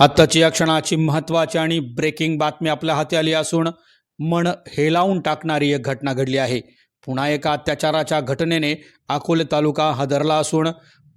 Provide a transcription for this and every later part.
आत्ताची या क्षणाची महत्त्वाची आणि ब्रेकिंग बातमी आपल्या हाती आली असून मन हेलावून टाकणारी एक घटना घडली आहे. पुन्हा एका अत्याचाराच्या घटनेने अकोले तालुका हादरला असून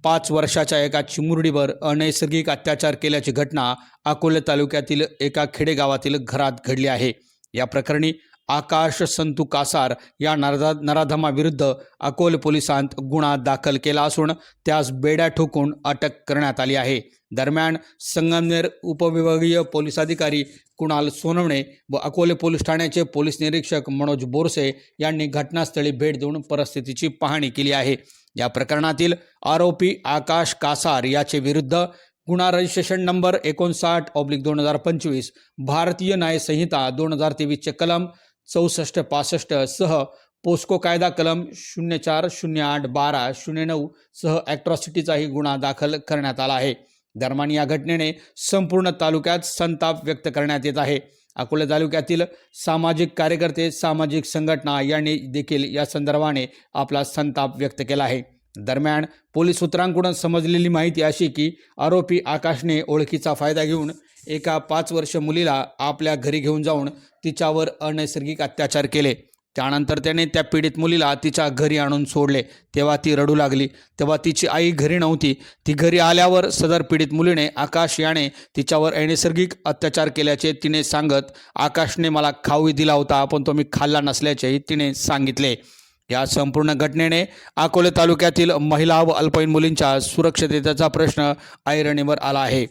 पाच वर्षाच्या एका चिमुरडीवर अनैसर्गिक अत्याचार केल्याची घटना अकोले तालुक्यातील एका खेडेगावातील घरात घडली आहे. या प्रकरणी आकाश संतू कासार या नराधा नराधमाविरुद्ध अकोले पोलिसांत गुन्हा दाखल केला असून त्यास बेड्या ठोकून अटक करण्यात आली आहे. दरम्यान संगमनेर उपविभागीय पोलीस अधिकारी कुणाल सोनवणे व अकोले पोलीस ठाण्याचे पोलीस निरीक्षक मनोज बोरसे यांनी घटनास्थळी भेट देऊन परिस्थितीची पाहणी केली आहे. या प्रकरणातील आरोपी आकाश कासार याचे विरुद्ध गुन्हा रजिस्ट्रेशन नंबर एकोणसाठ ऑब्लिक दोन हजार पंचवीस भारतीय न्यायसंहिता दोन हजार तेवीसचे कलम चौसष्ट पासष्ट सह पोस्को कायदा कलम शून्य चार शून्य आठ बारा शून्य नऊ सह ॲट्रॉसिटीचाही गुन्हा दाखल करण्यात आला आहे. दरम्यान या घटनेने संपूर्ण तालुक्यात संताप व्यक्त करण्यात येत आहे. अकोले तालुक्यातील सामाजिक कार्यकर्ते सामाजिक संघटना यांनी देखील या संदर्भाने आपला संताप व्यक्त केला आहे. दरम्यान पोलीस सूत्रांकडून समजलेली माहिती अशी की आरोपी आकाशने ओळखीचा फायदा घेऊन एका पाच वर्ष मुलीला आपल्या घरी घेऊन जाऊन तिच्यावर अनैसर्गिक अत्याचार केले. त्यानंतर त्याने त्या पीडित मुलीला तिच्या घरी आणून सोडले. तेव्हा ती रडू लागली. तेव्हा तिची आई घरी नव्हती. ती घरी आल्यावर सदर पीडित मुलीने आकाश याने तिच्यावर अनैसर्गिक अत्याचार केल्याचे तिने सांगत आकाशने मला खाऊही दिला होता पण तो मी खाल्ला नसल्याचेही तिने सांगितले. या संपूर्ण घटनेने अकोले तालुक्यातील महिला व अल्पवयीन मुलींच्या सुरक्षिततेचा प्रश्न ऐरणीवर आला आहे.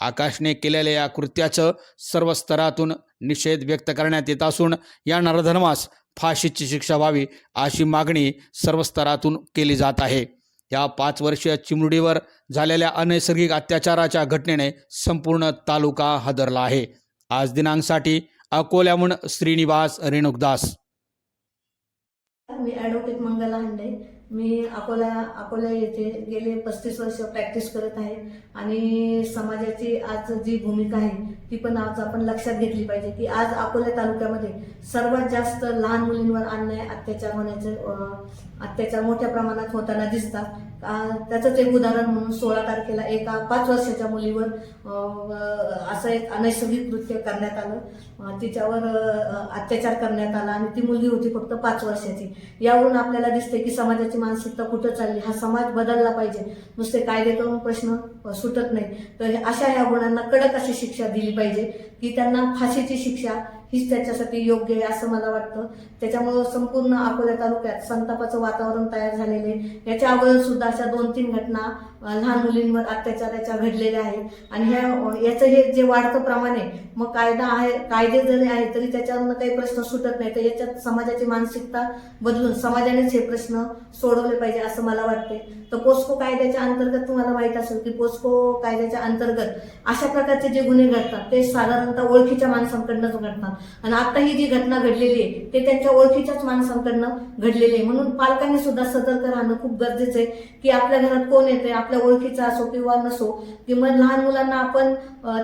आकाशने केलेल्या या कृत्याचं सर्व स्तरातून निषेध व्यक्त करण्यात येत असून या नरधर्मास फाशीची शिक्षा व्हावी अशी मागणी सर्व स्तरातून केली जात आहे. या पाच वर्षीय चिमुरडीवर झालेल्या अनैसर्गिक अत्याचाराच्या घटनेने संपूर्ण तालुका हादरला आहे. आज दिनांकसाठी अकोल्याहून श्रीनिवास रेणुकदास मी ॲडव्होकेट मंगला हांडे. मी अकोला अकोला येथे गेले पस्तीस वर्ष प्रॅक्टिस करत आहे. आणि समाजाची आज जी भूमिका आहे ती पण आज आपण लक्षात घेतली पाहिजे की आज अकोला तालुक्यामध्ये सर्वात जास्त लहान मुलींवर अन्याय अत्याचार होण्याचे अत्याचार मोठ्या प्रमाणात होताना दिसतात. त्याचंच एक उदाहरण म्हणून सोळा तारखेला एका पाच वर्षाच्या मुलीवर असं एक अनैसर्गिक कृत्य करण्यात आलं. तिच्यावर अत्याचार करण्यात आला आणि ती मुलगी होती फक्त पाच वर्षाची. यावरून आपल्याला दिसते की समाजाची मानसिकता कुठं चालली? हा समाज बदलला पाहिजे. नुसते कायदे करून प्रश्न सुटत नाही. तर हे- अशा या गुणांना कडक अशी शिक्षा दिली पाहिजे की त्यांना फाशीची शिक्षा हीच त्याच्यासाठी योग्य आहे असं मला वाटतं त्याच्यामुळं संपूर्ण अकोला तालुक्यात संतापाचं वातावरण तयार झालेलं आहे. याच्या अगोदर सुद्धा अशा दोन तीन घटना लहान मुलींवर अत्याचाराच्या घडलेल्या आहेत आणि ह्या याचं हे जे वाढतं प्रमाण आहे मग कायदा आहे कायदे जरी आहे तरी त्याच्यावरनं काही प्रश्न सुटत नाही. तर याच्यात समाजाची मानसिकता बदलून समाजानेच हे प्रश्न सोडवले पाहिजे असं मला वाटते तर पोस्को कायद्याच्या अंतर्गत तुम्हाला माहीत असेल की पोस्को कायद्याच्या अंतर्गत अशा प्रकारचे जे गुन्हे घडतात ते साधारणतः ओळखीच्या माणसांकडनंच घडतात. आणि आता ही जी घटना घडलेली आहे ते त्यांच्या ओळखीच्याच माणसांकडनं घडलेली आहे. म्हणून पालकांनी सुद्धा सतर्क राहणं खूप गरजेचं आहे की आपल्या घरात कोण येते आपल्या ओळखीचा असो किंवा नसो की मग लहान मुलांना आपण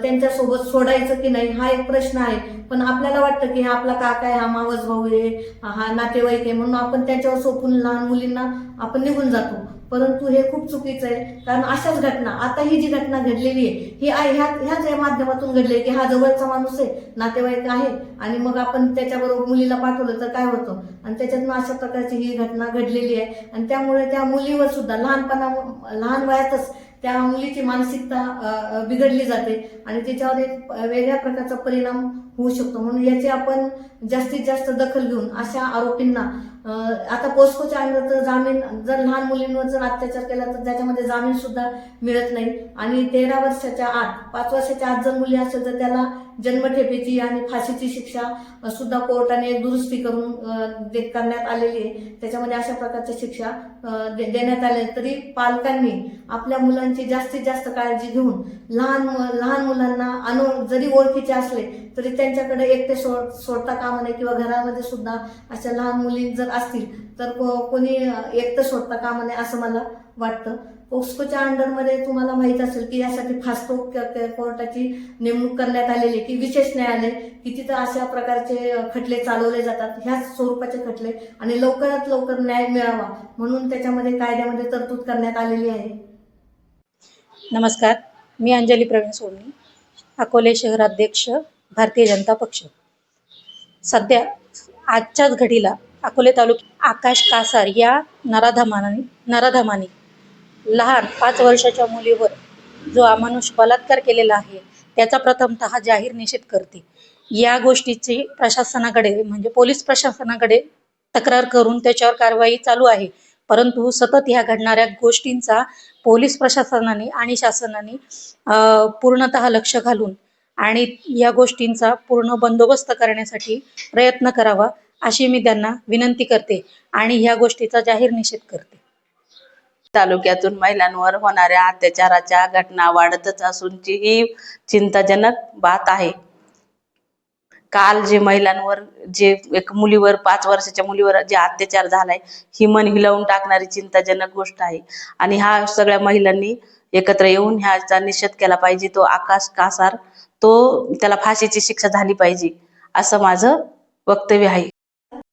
त्यांच्यासोबत सोडायचं की नाही हा एक प्रश्न आहे. पण आपल्याला वाटतं की हा आपला काका आहे हा मावस भाऊ आहे हा नातेवाईक आहे म्हणून आपण त्याच्यावर सोपून लहान मुलींना आपण निघून जातो. परंतु हे खूप चुकीचं आहे. कारण अशाच घटना आता ही जी घटना घडलेली आहे ही ह्या ह्याच या माध्यमातून घडली आहे की हा जवळचा माणूस आहे नातेवाईक आहे आणि मग आपण त्याच्याबरोबर मुलीला पाठवलं तर काय होतं? आणि त्याच्यातनं अशा प्रकारची ही घटना घडलेली आहे. आणि त्यामुळे त्या मुलीवर सुद्धा लहानपणा लहान वयातच त्या मुलीची मानसिकता बिघडली जाते आणि त्याच्यावर एक वेगळ्या प्रकारचा परिणाम होऊ शकतो. म्हणून याची आपण जास्तीत जास्त दखल घेऊन अशा आरोपींना आता पोस्कोच्या अंडर तर जामीन जर लहान मुलींवर जर अत्याचार केला तर त्याच्यामध्ये जामीन सुद्धा मिळत नाही. आणि तेरा वर्षाच्या आत पाच वर्षाच्या आत जर मुली असेल तर त्याला जन्मठेपेची आणि फाशीची शिक्षा सुद्धा कोर्टाने दुरुस्ती करून करण्यात आलेली आहे. त्याच्यामध्ये अशा प्रकारच्या शिक्षा दे- देण्यात आल्या तरी पालकांनी आपल्या मुलांची जास्तीत जास्त काळजी घेऊन लहान मु- लहान मुलांना अनु जरी ओळखीचे असले तरी त्यांच्याकडे एकटे सोड सोडता कामा नये किंवा घरामध्ये सुद्धा अशा लहान मुली जर असतील. तर को- कोणी एकतर एकटं सोडता कामा नये असं मला वाटतं. पोस्कोच्या अंडरमध्ये तुम्हाला माहीत असेल की यासाठी फास्टो क- कोर्टाची नेमणूक करण्यात आलेली की विशेष न्यायालय की तिथं अशा प्रकारचे खटले चालवले जातात. ह्याच स्वरूपाचे खटले आणि लवकरात लवकर न्याय मिळावा म्हणून त्याच्यामध्ये कायद्यामध्ये तरतूद करण्यात आलेली आहे. नमस्कार. मी अंजली प्रवीण सोडणी अकोले शहराध्यक्ष भारतीय जनता पक्ष. सध्या आजच्याच घडीला अकोले तालुक्यात आकाश कासार या नराधमानाने नराधमाने. लहान पाच वर्षाच्या मुलीवर जो अमानुष बलात्कार केलेला आहे त्याचा प्रथमतः जाहीर निषेध करते. या गोष्टीची प्रशासनाकडे म्हणजे पोलीस प्रशासनाकडे तक्रार करून त्याच्यावर कारवाई चालू आहे. परंतु सतत ह्या घडणाऱ्या गोष्टींचा पोलीस प्रशासनाने आणि शासनाने पूर्णतः लक्ष घालून आणि या गोष्टींचा पूर्ण बंदोबस्त करण्यासाठी प्रयत्न करावा. अशी मी त्यांना विनंती करते आणि ह्या गोष्टीचा जाहीर निषेध करते. तालुक्यातून महिलांवर होणाऱ्या अत्याचाराच्या घटना वाढतच असूनची ही चिंताजनक बात आहे. काल जे महिलांवर जे एक मुलीवर पाच वर्षाच्या मुलीवर जे अत्याचार झालाय ही मन हिलवून टाकणारी चिंताजनक गोष्ट आहे. आणि ह्या सगळ्या महिलांनी एकत्र येऊन ह्याचा निषेध केला पाहिजे. तो आकाश कासार तो त्याला फाशीची शिक्षा झाली पाहिजे असं माझं वक्तव्य आहे.